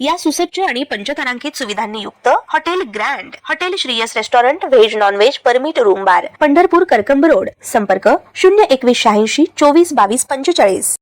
या सुसज्ज आणि पंचतारांकित सुविधांनी युक्त hotel grand hotel Shriyas restaurant veg non veg permit room bar Pandharpur Karkamb road. संपर्क शून्य एकवीस शहाऐंशी चोवीस बावीस पंचेचाळीस.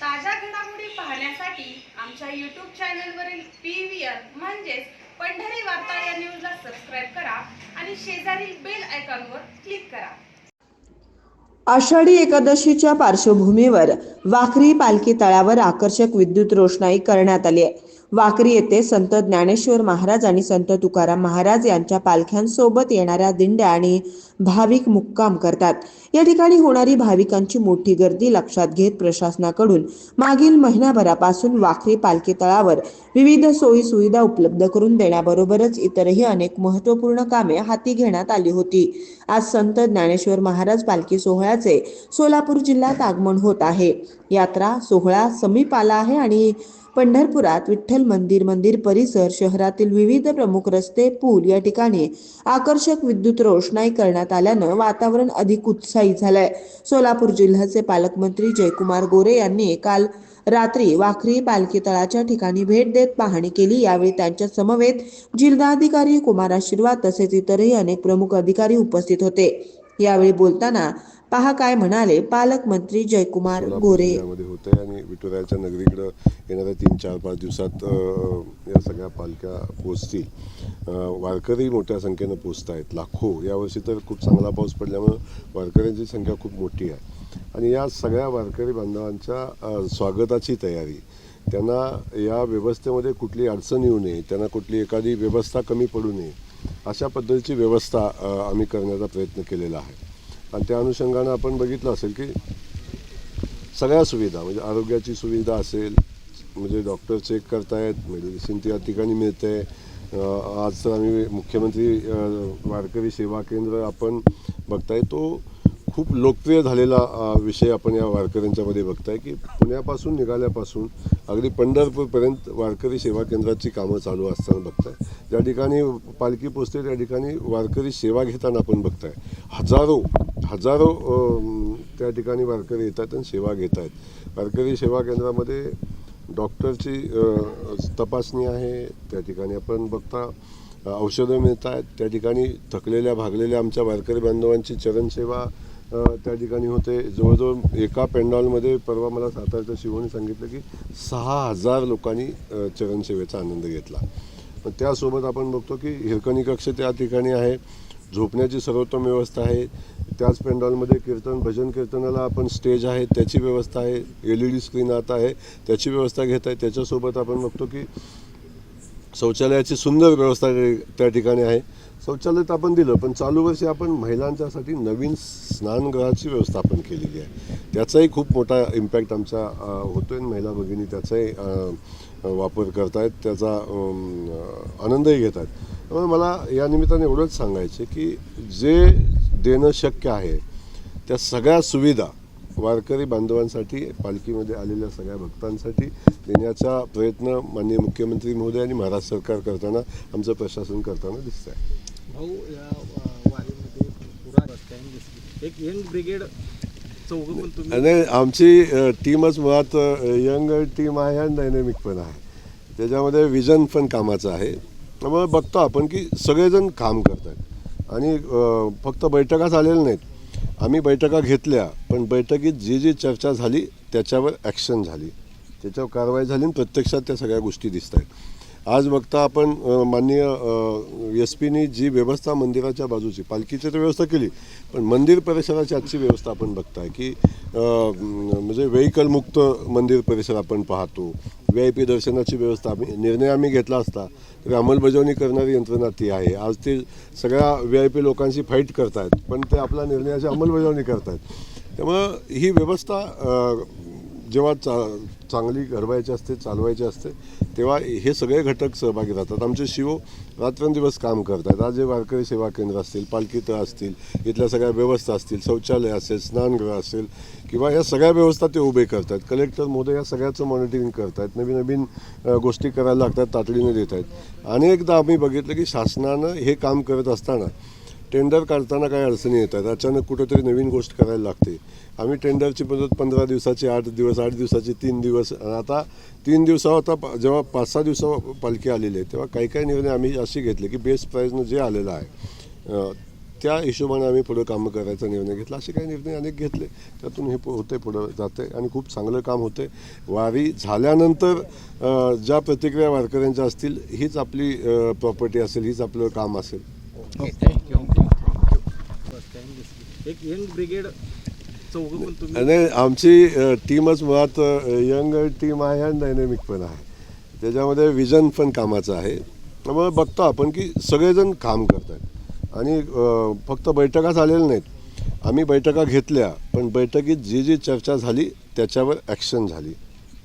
ताज्या घडामोडी पाहण्यासाठी आमच्या यूट्यूब चॅनलवरील पी व्ही आर म्हणजेच पंढरी वार्ता या न्यूजला सबस्क्राईब करा आणि शेजारील बेल आयकॉनवर क्लिक करा. आषाढी एकादशीच्या पार्श्वभूमीवर वाखरी पालखी तळावर आकर्षक विद्युत रोषणाई करण्यात आली आहे. वाकरी येथे संत ज्ञानेश्वर महाराज आणि संत तुकाराम महाराज यांच्या पालख्यांसोबत येणाऱ्या दिंड्या आणि भाविक मुक्काम करतात. या ठिकाणी होणारी भाविकांची मोठी गर्दी लक्षात घेत प्रशासनाकडून मागील महिनाभरापासून वाखरी पालखी तळावर विविध सोयी सुविधा उपलब्ध करून देण्याबरोबरच इतरही अनेक महत्त्वपूर्ण कामे हाती घेण्यात आली होती. आज संत ज्ञानेश्वर महाराज पालखी सोहळ्याचे सोलापूर जिल्ह्यात आगमन होत आहे. यात्रा सोहळा समीप आला आहे आणि पंढरपुरात विठ्ठल मंदिर मंदिर परिसर शहरातील विविध प्रमुख रस्ते पूल या ठिकाणी आकर्षक विद्युत रोषणाई करण्यात आल्यानं वातावरण अधिक उत्साही झालंय. सोलापूर जिल्ह्याचे पालकमंत्री जयकुमार गोरे यांनी काल रात्री वाखरी पालखी तळाच्या ठिकाणी भेट देत पाहणी केली. यावेळी त्यांच्या समवेत जिल्हाधिकारी कुमार आशीर्वाद तसेच इतरही अनेक प्रमुख अधिकारी उपस्थित होते. यावेळी बोलताना पहा काय म्हणाले पालकमंत्री जयकुमार गोरे. होत आणि विठुरायाच्या नगरीकडं येणाऱ्या तीन चार पाच दिवसात या सगळ्या पालख्या पोचतील. वारकरी मोठ्या संख्येनं पोचत आहेत लाखो. यावर्षी तर खूप चांगला पाऊस पडल्यामुळं वारकऱ्यांची संख्या खूप मोठी आहे. आणि या सगळ्या वारकरी बांधवांच्या स्वागताची तयारी त्यांना या व्यवस्थेमध्ये कुठली अडचण येऊ नये त्यांना कुठली एखादी व्यवस्था कमी पडू नये अशा पद्धतीची व्यवस्था आम्ही करण्याचा प्रयत्न केलेला आहे. आणि त्या अनुषंगानं आपण बघितलं असेल की सगळ्या सुविधा म्हणजे आरोग्याची सुविधा असेल म्हणजे डॉक्टर चेक करतायत म्हणजे मेडिसिन त्या ठिकाणी मिळते. आज तर आम्ही मुख्यमंत्री वारकरी सेवा केंद्र आपण बघताय तो खूप लोकप्रिय झालेला विषय आपण या वारकऱ्यांच्यामध्ये बघताय की पुण्यापासून निघाल्यापासून अगदी पंढरपूरपर्यंत वारकरी सेवा केंद्राची कामं चालू असताना बघताय. ज्या ठिकाणी पालखी पोचते त्या ठिकाणी वारकरी सेवा घेताना आपण बघताय. हजारो हजारो त्या ठिकाणी वारकरी येतात आणि सेवा घेत आहेत वारकरी सेवा केंद्रामध्ये डॉक्टरची तपासणी आहे त्या ठिकाणी आपण बघता औषधं मिळत आहेत त्या ठिकाणी थकलेल्या भागलेल्या आमच्या वारकरी बांधवांची चरणसेवा त्या ठिकाणी होते. जवळजवळ एका पेंडॉलमध्ये परवा मला सातारच्या शिवणी सांगितलं की सहा हजार लोकांनी चरणसेवेचा आनंद घेतला. पण त्यासोबत आपण बघतो की हिरकणी कक्ष त्या ठिकाणी आहे. झोपण्याची सर्वोत्तम व्यवस्था आहे. त्याच पेंडॉलमध्ये कीर्तन भजन कीर्तनाला आपण स्टेज आहे त्याची व्यवस्था आहे एल ई डी स्क्रीन आता आहे त्याची व्यवस्था घेत आहे. त्याच्यासोबत आपण बघतो की शौचालयाची सुंदर व्यवस्था त्या ठिकाणी आहे. शौचालय तर आपण दिलं पण चालू वर्षी आपण महिलांच्यासाठी नवीन स्नानगृहाची व्यवस्था आपण केलेली आहे. त्याचाही खूप मोठा इम्पॅक्ट आमचा होतो आहे महिला भगिनी त्याचाही वापर वापर करतायत त्याचा आनंदही घेत आहेत त्यामुळे मला या निमित्ताने एवढंच सांगायचं की जे देणं शक्य आहे. त्या सगळ्या सुविधा वारकरी बांधवांसाठी पालखीमध्ये आलेल्या सगळ्या भक्तांसाठी देण्याचा प्रयत्न माननीय मुख्यमंत्री महोदय आणि महाराष्ट्र सरकार करताना आमचं प्रशासन करताना दिसत आहे. भाऊ या अ, वारीमध्ये पुरा रस्त्याने दिसली. एक यंग ब्रिगेड चौघं पण तुम्ही आणि आमची अ, टीमच मुळात यंग टीम आहे आणि डायनॅमिक पण आहे. त्याच्यामध्ये विजन पण कामाचं आहे. त्यामुळे बघतो आपण की सगळेजण काम करत आहेत आणि फक्त बैठका झालेल्या नाहीत. आम्ही बैठका घेतल्या पण बैठकीत जी जी चर्चा झाली त्याच्यावर ॲक्शन झाली. त्याच्यावर कारवाई झाली आणि प्रत्यक्षात त्या सगळ्या गोष्टी दिसत आहेत आज बघता आपण माननीय एस पीनी जी व्यवस्था मंदिराच्या बाजूची पालखीची तर व्यवस्था केली पण मंदिर परिसराची आजची व्यवस्था आपण बघताय की म्हणजे व्हेकलमुक्त मंदिर परिसर आपण पाहतो. व्ही आय पी दर्शनाची व्यवस्था आम्ही निर्णय आम्ही घेतला असता तरी अंमलबजावणी करणारी यंत्रणा ती आहे. आज ते सगळ्या व्ही आय पी लोकांशी फाईट करतायत पण ते आपल्या निर्णयाची अंमलबजावणी करतायत. त्यामुळं ही व्यवस्था जेव्हा चा चांगली घडवायची असते चालवायची असते तेव्हा हे सगळे घटक सहभागी राहतात. आमचे शिव रात्रंदिवस काम करतात. आज जे वारकरी सेवा केंद्र असतील पालखी तळ असतील इथल्या सगळ्या व्यवस्था असतील शौचालय असेल स्नानगृह असेल किंवा या सगळ्या व्यवस्था ते उभे करतात. कलेक्टर मोदी या सगळ्याचं मॉनिटरिंग करतात. नवीन नवीन गोष्टी करायला लागतात तातडीने देत आहेत. अनेकदा आम्ही बघितलं की शासनानं हे काम करत असताना टेंडर काढताना काही अडचणी येतात अचानक कुठेतरी नवीन गोष्ट करायला लागते. आम्ही टेंडरची पद्धत पंधरा दिवसाची आठ दिवस आठ दिवसाची तीन दिवस आता तीन दिवसावर आता जेव्हा पाच सहा दिवसावर पालखी आलेली आहे तेव्हा काही काही निर्णय आम्ही असे घेतले की बेस्ट प्राईजनं जे आलेलं आहे त्या हिशोबाने आम्ही पुढं कामं करायचा निर्णय घेतला. असे काही निर्णय अनेक घेतले. त्यातून हे पु- होते पुढं जाते आणि खूप चांगलं काम होते. वारी झाल्यानंतर ज्या प्रतिक्रिया वारकऱ्यांच्या असतील हीच आपली प्रॉपर्टी असेल हीच आपलं काम असेल. थँक्यू एक यंग ब्रिगेड चौघं पण तुम्ही. आणि आमची अ, टीमच मुळात यंग टीम आहे आणि डायनेमिक पण आहे. त्याच्यामध्ये विजन पण कामाचं आहे. त्यामुळे बघतो आपण की सगळेजण काम करत आहेत आणि अ, फक्त बैठका झालेल्या नाहीत. आम्ही बैठका घेतल्या पण बैठकीत जी जी चर्चा झाली त्याच्यावर ॲक्शन झाली.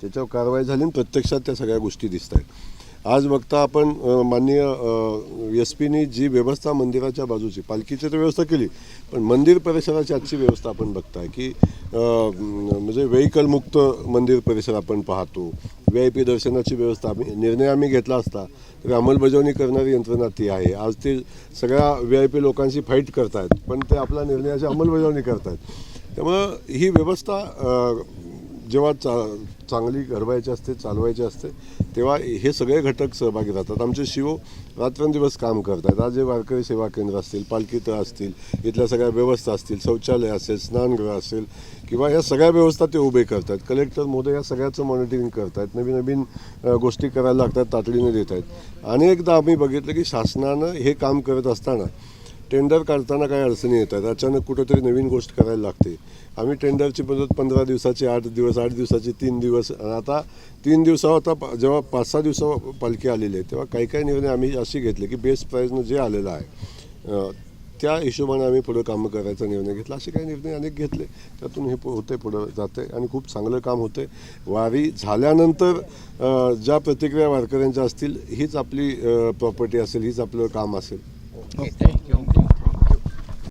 त्याच्यावर कारवाई झाली आणि प्रत्यक्षात त्या सगळ्या गोष्टी दिसत आहेत आज बघता आपण माननीय एस पीनी जी व्यवस्था मंदिराच्या बाजूची पालखीची तर व्यवस्था केली पण मंदिर परिसराची आजची व्यवस्था आपण बघताय की म्हणजे व्हेकलमुक्त मंदिर परिसर आपण पाहतो. व्ही आय पी दर्शनाची व्यवस्था आम्ही निर्णय आम्ही घेतला असता तर अंमलबजावणी करणारी यंत्रणा ती आहे. आज ते सगळ्या व्ही आय पी लोकांशी फाईट करतायत पण ते आपल्या निर्णयाची अंमलबजावणी करतायत. त्यामुळं ही व्यवस्था जेव्हा चा चांगली घडवायची असते चालवायची असते तेव्हा हे सगळे घटक सहभागी राहतात. आमचे शिव रात्रंदिवस काम करतात आज जे वारकरी सेवा केंद्र असतील पालखी तळ असतील इथल्या सगळ्या व्यवस्था असतील शौचालय असेल स्नानगृह असेल किंवा या सगळ्या व्यवस्था ते उभे करतात कलेक्टर मोदी या सगळ्याचं मॉनिटरिंग करतात नवीन नवीन गोष्टी करायला लागतात तातडीने देत आहेत अनेकदा आम्ही बघितलं की शासनानं हे काम करत असताना टेंडर काढताना काही अडचणी येतात. अचानक कुठंतरी नवीन गोष्ट करायला लागते. आम्ही टेंडरची पद्धत पंधरा दिवसाची आठ दिवस आठ दिवसाची तीन दिवस. आता तीन दिवसावर आता जेव्हा पाच सहा दिवसावर पालखी आलेली आहे तेव्हा काही काही निर्णय आम्ही असे घेतले की बेस्ट प्राईजनं जे आलेलं आहे त्या हिशोबाने आम्ही पुढं कामं करायचा निर्णय घेतला. असे काही निर्णय अनेक घेतले. त्यातून हे पु- होते पुढं जाते आणि खूप चांगलं काम होते. वारी झाल्यानंतर ज्या प्रतिक्रिया वारकऱ्यांच्या असतील हीच आपली प्रॉपर्टी असेल हीच आपलं काम असेल. थँक्यू